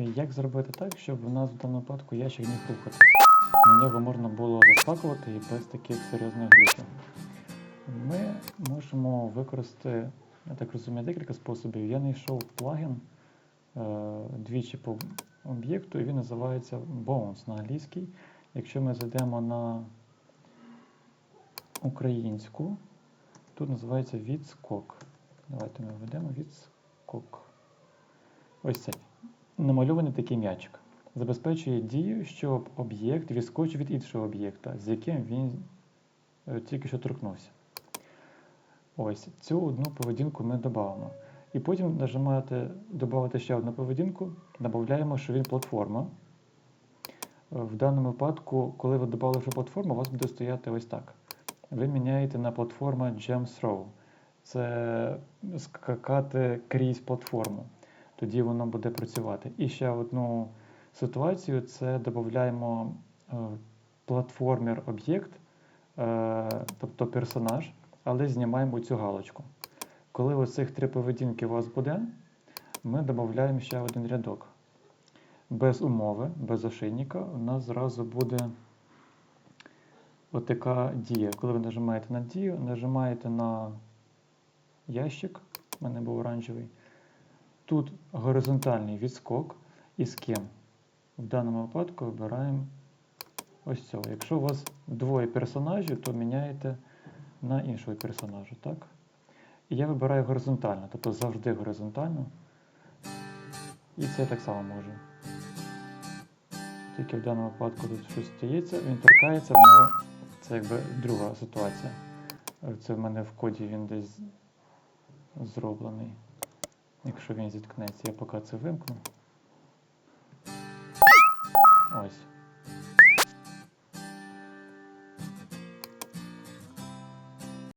Як зробити так, щоб у нас в даному випадку ящик міг рухатись? На нього можна було заскакувати і без таких серйозних глюків. Ми можемо використати, я так розумію, декілька способів. Я знайшов плагін е, двічі по об'єкту, і він називається Bones на англійській. Якщо ми зайдемо на українську, тут називається відскок. Давайте ми введемо відскок. Ось цей. Намальований такий м'ячик. Забезпечує дію, щоб об'єкт відскочив від іншого об'єкта, з яким він е, тільки що торкнувся. Ось цю одну поведінку ми додамо. І потім нажимаєте додати ще одну поведінку, додаємо, що він платформа. В даному випадку, коли ви додали вже платформу, у вас буде стояти ось так. Ви міняєте на платформа Jam Throw. Це скакати крізь платформу. Тоді воно буде працювати. І ще одну ситуацію це додаємо е, платформер об'єкт, е, тобто персонаж, але знімаємо цю галочку. Коли оцих три поведінки у вас буде, ми додаємо ще один рядок. Без умови, без ошейника, у нас зразу буде отака дія. Коли ви нажимаєте на дію, нажимаєте на ящик, у мене був оранжевий. Тут горизонтальний відскок і з ким. В даному випадку вибираємо ось цього. Якщо у вас двоє персонажів, то міняєте на іншого персонажа. так? І я вибираю горизонтально, тобто завжди горизонтально. І це так само може. Тільки в даному випадку тут щось стається, він торкається, в нього це якби друга ситуація. Це в мене в коді він десь зроблений. Якщо він зіткнеться, я поки це вимкну.